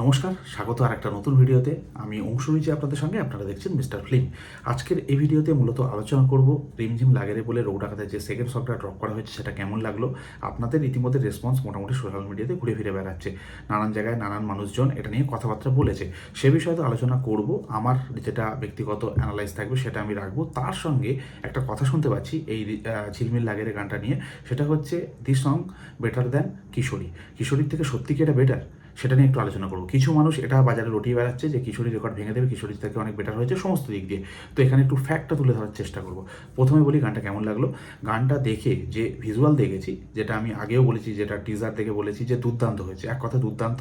নমস্কার, স্বাগত আর একটা নতুন ভিডিওতে। আমি অংশ রয়েছি আপনাদের সঙ্গে, আপনারা দেখছেন মিস্টার ফিল্ম। আজকের এই ভিডিওতে মূলত আলোচনা করব রিমঝিম লাগেরে বলে রোগ যে সেকেন্ড শটটা ড্রপ করা হয়েছে, সেটা কেমন লাগল? আপনাদের ইতিমধ্যে রেসপন্স মোটামুটি সোশ্যাল মিডিয়াতে ঘুরে ফিরে বেড়াচ্ছে। নানান জায়গায় নানান মানুষজন এটা নিয়ে কথাবার্তা বলেছে। সে বিষয়ে তো আলোচনা করব। আমার যেটা ব্যক্তিগত অ্যানালাইজ থাকবে, সেটা আমি রাখব। তার সঙ্গে একটা কথা শুনতে পাচ্ছি এই ঝিলমিল লাগেরে গানটা নিয়ে। সেটা হচ্ছে the song better than Kishori. কিশোরীর থেকে সত্যি কি এটা বেটার সেটা নিয়ে একটু আলোচনা করব। কিছু মানুষ এটা বাজারে রটিয়ে বেড়াচ্ছে যে কিশোরী রেকর্ড ভেঙে দেবে, কিশোরী থেকে অনেক বেটার হয়েছে, সমস্ত দিক দিয়ে। তো এখানে একটু ফ্যাক্টটা তুলে ধরার চেষ্টা করব। প্রথমে বলি গানটা কেমন লাগল? গানটা দেখে যে ভিজুয়াল দেখেছি, যেটা আমি আগেও বলেছি, যেটা টিজার দেখে বলেছি যে দুর্দান্ত হয়েছে। এক কথা দুর্দান্ত।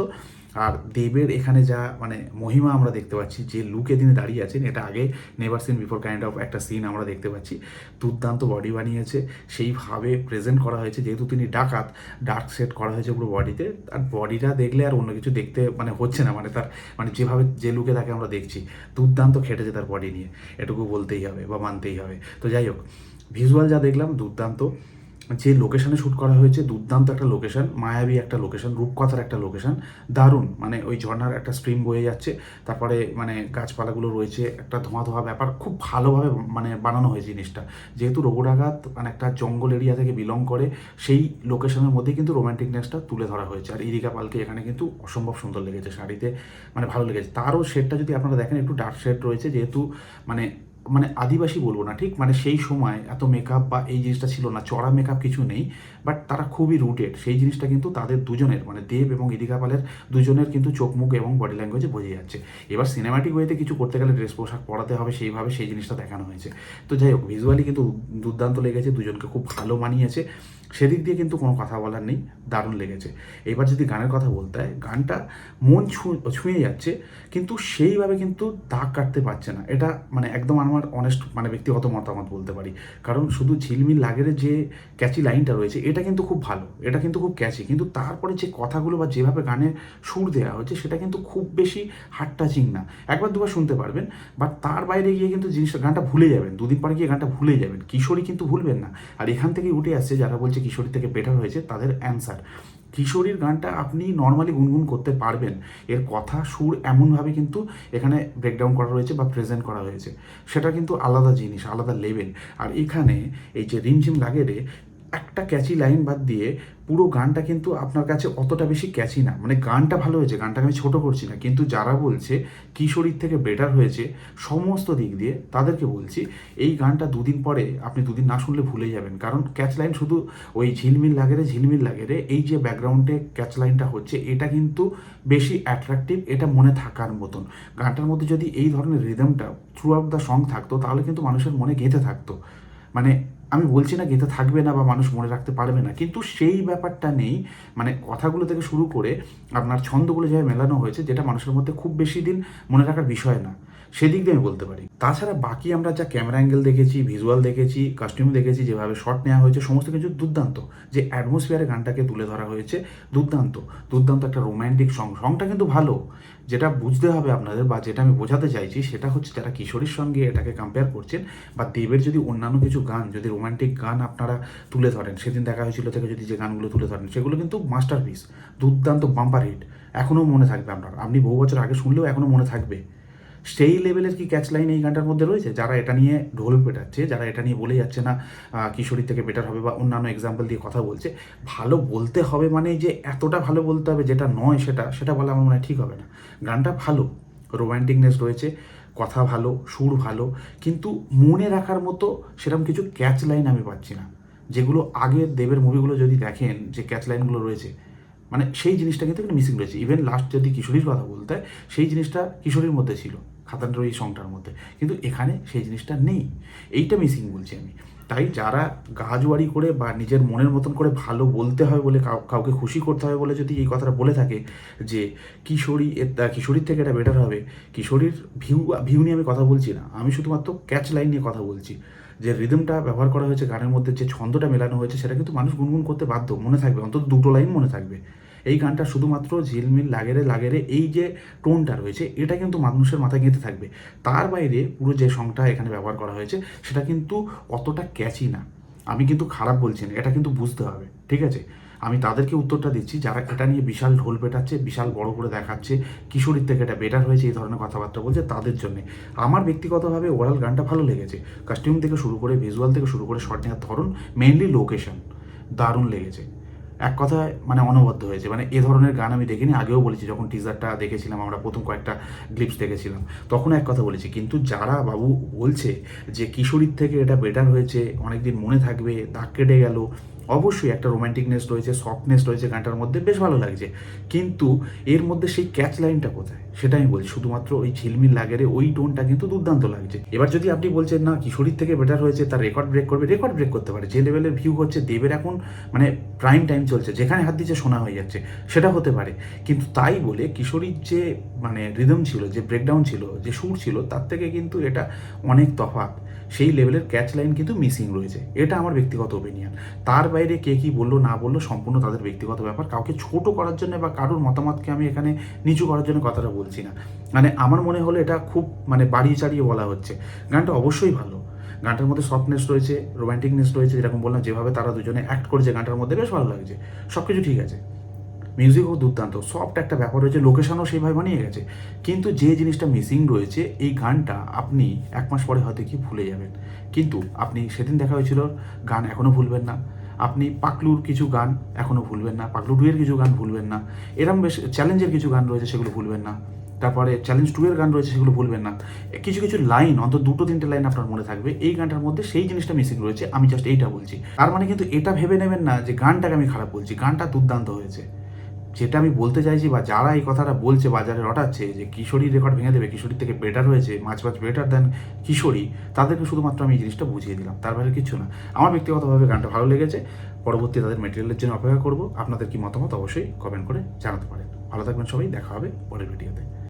আর দেবের এখানে যা মানে মহিমা আমরা দেখতে পাচ্ছি, যে লুকে তিনি দাঁড়িয়ে আছেন, এটা আগে never seen before kind of একটা সিন আমরা দেখতে পাচ্ছি। দুর্দান্ত বডি বানিয়েছে, সেইভাবে প্রেজেন্ট করা হয়েছে, যেহেতু তিনি ডাকাত ডার্ক সেট করা হয়েছে পুরো বডিতে আর বডিটা দেখলে আর অন্য কিছু দেখতে মানে হচ্ছে না মানে তার মানে যেভাবে যে লুকে তাকে আমরা দেখছি, দুর্দান্ত খেটেছে তার বডি নিয়ে, এটুকু বলতেই হবে বা মানতেই হবে। তো যাই হোক ভিজুয়াল যা দেখলাম, দুর্দান্ত। যে লোকেশনে শ্যুট করা হয়েছে, দুর্দান্ত একটা লোকেশন মায়াবী একটা লোকেশন রূপকথার একটা লোকেশন দারুণ। মানে ওই ঝর্নার একটা স্ট্রিম বয়ে যাচ্ছে, তারপরে মানে গাছপালাগুলো রয়েছে, একটা ধোঁয়া ধোঁয়া ব্যাপার, খুব ভালোভাবে মানে বানানো হয়েছে জিনিসটা। যেহেতু রঘুরাঘাত মানে একটা জঙ্গল এরিয়া থেকে বিলং করে, সেই লোকেশনের মধ্যে কিন্তু রোম্যান্টিকনেসটা তুলে ধরা হয়েছে। আর ইরিকা পালকে এখানে কিন্তু অসম্ভব সুন্দর লেগেছে শাড়িতে মানে ভালো লেগেছে। তারও শেডটা যদি আপনারা দেখেন, একটু ডার্ক শেড রয়েছে, যেহেতু মানে মানে আদিবাসী বলব না, ঠিক? মানে সেই সময় এত মেকআপ বা এই জিনিসটা ছিল না, চড়া মেকআপ কিছু নেই বাট তারা খুবই রুটেড সেই জিনিসটা কিন্তু তাদের দুজনের মানে দেব এবং ইদিকা পালের দুজনের কিন্তু চোখ, মুখ এবং বডি ল্যাঙ্গুয়েজে বোঝা যাচ্ছে। এবার সিনেমাটিক ওয়েতে কিছু করতে গেলে ড্রেস পোশাক পরাতে হবে, সেইভাবে সেই জিনিসটা দেখানো হয়েছে। তো যাই হোক ভিজুয়ালি কিন্তু দুর্দান্ত লেগেছে, দুজনকে খুব ভালো মানিয়েছে। সেদিক দিয়ে কিন্তু কোনো কথা বলার নেই, দারুণ লেগেছে। এবার যদি গানের কথা বলতে হয়, গানটা মন ছুঁয়ে যাচ্ছে, কিন্তু সেইভাবে কিন্তু দাগ কাটতে পারছে না। এটা মানে একদম আমার অনেস্ট মানে ব্যক্তিগত মতামত বলতে পারি। কারণ শুধু ঝিলমিল লাগের যে ক্যাচি লাইনটা রয়েছে, এটা কিন্তু খুব ভালো, এটা কিন্তু খুব ক্যাচি কিন্তু তারপরে যে কথাগুলো বা যেভাবে গানে সুর দেওয়া হয়েছে, সেটা কিন্তু খুব বেশি হার্ট টাচিং না। একবার দুবার শুনতে পারবেন বাট তার বাইরে গিয়ে কিন্তু জিনিসটা, গানটা ভুলে যাবেন। দুদিন পরে গিয়ে গানটা ভুলে যাবেন। কিশোরী কিন্তু ভুলবেন না। আর এখান থেকেই উঠে আসছে যারা বলছে কিশোরী থেকে বেটার হয়েছে, তাদের অ্যান্সার কিশোরীর গানটা আপনি নর্মালি গুনগুন করতে পারবেন। এর কথা, সুর এমনভাবে কিন্তু এখানে ব্রেকডাউন করা রয়েছে বা প্রেজেন্ট করা হয়েছে। সেটা কিন্তু আলাদা জিনিস, আলাদা লেভেল আর এখানে এই যে রিমঝিম লাগে রে একটা ক্যাচি লাইন বাদ দিয়ে পুরো গানটা কিন্তু আপনার কাছে অতটা বেশি ক্যাচি না। মানে গানটা ভালো হয়েছে, গানটাকে আমি ছোট করছি না। কিন্তু যারা বলছে কিশোরীর থেকে বেটার হয়েছে, সমস্ত দিক দিয়ে তাদেরকে বলছি, এই গানটা দুদিন পরে আপনি দুদিন না শুনলে ভুলে যাবেন। কারণ ক্যাচ লাইন শুধু ওই ঝিলমিল লাগে রে, ঝিলমিল লাগে রে, এই যে ব্যাকগ্রাউন্ডে ক্যাচ লাইনটা হচ্ছে, এটা কিন্তু বেশি অ্যাট্রাকটিভ এটা মনে থাকার মতন। গানটার মধ্যে যদি এই ধরনের রিদমটা থ্রু আউট দ্য সং থাকতো, তাহলে কিন্তু মানুষের মনে গেঁথে থাকতো। মানে আমি বলছি না গেঁথে থাকবে না বা মানুষ মনে রাখতে পারবে না, কিন্তু সেই ব্যাপারটা নেই। মানে কথাগুলো থেকে শুরু করে আপনার ছন্দগুলো যেভাবে মেলানো হয়েছে, যেটা মানুষের মধ্যে খুব বেশি দিন মনে রাখার বিষয় না। সেদিক দিয়ে আমি বলতে পারি। তাছাড়া বাকি আমরা যা ক্যামেরা অ্যাঙ্গেল দেখেছি ভিজুয়াল দেখেছি কাস্টিউম দেখেছি, যেভাবে শট নেওয়া হয়েছে, সমস্ত কিছু দুর্দান্ত। যে অ্যাটমসফিয়ারে গানটাকে তুলে ধরা হয়েছে, দুর্দান্ত। দুর্দান্ত একটা রোম্যান্টিক সং সংটা কিন্তু ভালো। যেটা বুঝতে হবে আপনাদের বা যেটা আমি বোঝাতে চাইছি, সেটা হচ্ছে যারা কিশোরীর সঙ্গে এটাকে কম্পেয়ার করছেন বা দেবের যদি অন্যান্য কিছু গান, যদি রোমান্টিক গান আপনারা তুলে ধরেন, সেদিন দেখা হয়েছিল থেকে যদি যে গানগুলো তুলে ধরেন, সেগুলো কিন্তু মাস্টারপিস দুর্দান্ত বাম্পার হিট এখনও মনে থাকবে আপনার। আপনি বহু বছর আগে শুনলেও এখনও মনে থাকবে। সেই লেভেলের কি ক্যাচ লাইন এই গানটার মধ্যে রয়েছে? যারা এটা নিয়ে ঢোল পেটাচ্ছে যারা এটা নিয়ে বলে যাচ্ছে না আহ, কিশোরী থেকে বেটার হবে বা অন্যান্য এক্সাম্পল দিয়ে কথা বলছে ভালো বলতে হবে মানে যে এতটা ভালো বলতে হবে যেটা নয় সেটা সেটা বলা আমার মনে হয় ঠিক হবে না। গানটা ভালো রোম্যান্টিকনেস রয়েছে কথা ভালো সুর ভালো কিন্তু মনে রাখার মতো সেরকম কিছু ক্যাচ লাইন আমি পাচ্ছি না। যেগুলো আগের দেবের মুভিগুলো যদি দেখেন যে ক্যাচ লাইনগুলো রয়েছে মানে সেই জিনিসটা কিন্তু মিসিং রয়েছে। ইভেন লাস্ট যদি কিশোরীর কথা বলতে হয় সেই জিনিসটা কিশোরীর মধ্যে ছিল। খাতানটার ওই সংটার মধ্যে। কিন্তু এখানে সেই জিনিসটা নেই। এইটা মিসিং বলছি আমি। তাই যারা গাজওয়ারি করে বা নিজের মনের মতন করে ভালো বলতে হয় বলে কাউ- কাউকে খুশি করতে হয় বলে যদি এই কথাটা বলে থাকে যে কিশোরী কিশোরীর থেকে এটা বেটার হবে, কিশোরীর ভিউ ভিউ নিয়ে আমি কথা বলছি না। আমি শুধুমাত্র ক্যাচ লাইন নিয়ে কথা বলছি। যে রিদমটা ব্যবহার করা হয়েছে, গানের মধ্যে যে ছন্দটা মেলানো হয়েছে, সেটা কিন্তু মানুষ গুনগুন করতে বাধ্য। মনে থাকবে, অন্তত দুটো লাইন মনে থাকবে। এই গানটা শুধুমাত্র ঝিলমিল লাগেরে লাগেরে এই যে টোনটা রয়েছে, এটা কিন্তু মানুষের মাথায় গেঁথে থাকবে। তার বাইরে পুরো যে সংটা এখানে ব্যবহার করা হয়েছে, সেটা কিন্তু অতটা ক্যাচি না। আমি কিন্তু খারাপ বলছি না, এটা কিন্তু বুঝতে হবে, ঠিক আছে? আমি তাদেরকে উত্তরটা দিচ্ছি, যারা এটা নিয়ে বিশাল ঢোল পেটাচ্ছে, বিশাল বড় করে দেখাচ্ছে, কিশোরীর থেকে এটা বেটার হয়েছে, এই ধরনের কথাবার্তা বলছে তাদের জন্য। আমার ব্যক্তিগতভাবে ওভারঅল গানটা ভালো লেগেছে। কাস্টিউম থেকে শুরু করে ভিজুয়াল থেকে শুরু করে শর্ট নেওয়ার ধরন মেনলি লোকেশন দারুণ লেগেছে। এক কথায় মানে অনবদ্য হয়েছে। মানে এ ধরনের গান আমি দেখিনি, আগেও বলেছি, যখন টিজারটা দেখেছিলাম, আমরা প্রথম কয়েকটা গ্লিপস দেখেছিলাম, তখন এক কথা বলেছি। কিন্তু যারা বাবু বলছে যে কিশোরীর থেকে এটা বেটার হয়েছে, অনেকদিন মনে থাকবে, দাগ কেটে গেল অবশ্যই একটা রোম্যান্টিকনেস রয়েছে সফটনেস রয়েছে গানটার মধ্যে, বেশ ভালো লাগছে। কিন্তু এর মধ্যে সেই ক্যাচ লাইনটা কোথায়? সেটা আমি বলছি, শুধুমাত্র ওই ঝিলমিল লাগেরে ওই টোনটা কিন্তু দুর্দান্ত লাগছে। এবার যদি আপনি বলছেন, না, কিশোরীর থেকে বেটার হয়েছে, তার রেকর্ড ব্রেক করবে রেকর্ড ব্রেক করতে পারে। যে লেভেলের ভিউ হচ্ছে, দেবের এখন মানে প্রাইম টাইম চলছে, যেখানে হাত দিচ্ছে শোনা হয়ে যাচ্ছে, সেটা হতে পারে। কিন্তু তাই বলে কিশোরীর যে মানে রিদম ছিল, যে ব্রেকডাউন ছিল, যে সুর ছিল, তার থেকে কিন্তু এটা অনেক তফাৎ। সেই লেভেলের ক্যাচ লাইন কিন্তু মিসিং রয়েছে। এটা আমার ব্যক্তিগত ওপিনিয়ন তার বাইরে কে কি বলল, না বলল, সম্পূর্ণ তাদের ব্যক্তিগত ব্যাপার। কাউকে ছোট করার জন্য বা কারোর মতামতকে আমি এখানে নিচু করার জন্য কথাটা বলছি না। মানে আমার মনে হলো এটা খুব মানে বাড়িয়ে চাড়িয়ে বলা হচ্ছে। গানটা অবশ্যই ভালো। গানটার মধ্যে সফটনেস রয়েছে রোম্যান্টিকনেস রয়েছে, যেরকম বললাম, যেভাবে তারা দুজনে অ্যাক্ট করেছে গানটার মধ্যে বেশ ভালো লাগছে। সব কিছু ঠিক আছে। মিউজিকও দুর্দান্ত। সফট একটা ব্যাপার রয়েছে লোকেশনও সেইভাবে বানিয়ে গেছে। কিন্তু যে জিনিসটা মিসিং রয়েছে, এই গানটা আপনি এক মাস পরে হয়তো কি ভুলে যাবেন। কিন্তু আপনি সেদিন দেখা হয়েছিল, গান এখনও ভুলবেন না। আপনি পাকলুর কিছু গান এখনও ভুলবেন না, পাকলু টু এর কিছু গান ভুলবেন না। এরম বেশ চ্যালেঞ্জের কিছু গান রয়েছে সেগুলো ভুলবেন না। তারপরে চ্যালেঞ্জ টু এর গান রয়েছে সেগুলো ভুলবেন না। কিছু কিছু লাইন অন্তত দুটো তিনটে লাইন আপনার মনে থাকবে। এই গানটার মধ্যে সেই জিনিসটা মিসিং রয়েছে, আমি জাস্ট এইটা বলছি। তার মানে কিন্তু এটা ভেবে নেবেন না যে গানটাকে আমি খারাপ বলছি। গানটা দুর্দান্ত হয়েছে। যেটা আমি বলতে চাইছি বা যারা এই কথাটা বলছে, বাজারে রটাচ্ছে, যে কিশোরীর রেকর্ড ভেঙে দেবে, কিশোরীর থেকে বেটার হয়েছে, মাছ মাছ বেটার দেন কিশোরী, তাদেরকে শুধুমাত্র আমি এই জিনিসটা বুঝিয়ে দিলাম, তার বাইরে কিছু না। আমার ব্যক্তিগতভাবে গানটা ভালো লেগেছে, পরবর্তী তাদের মেটেরিয়ালের জন্য অপেক্ষা করব। আপনাদের কি মতামত অবশ্যই কমেন্ট করে জানাতে পারেন। ভালো থাকবেন সবাই, দেখা হবে পরের ভিডিওতে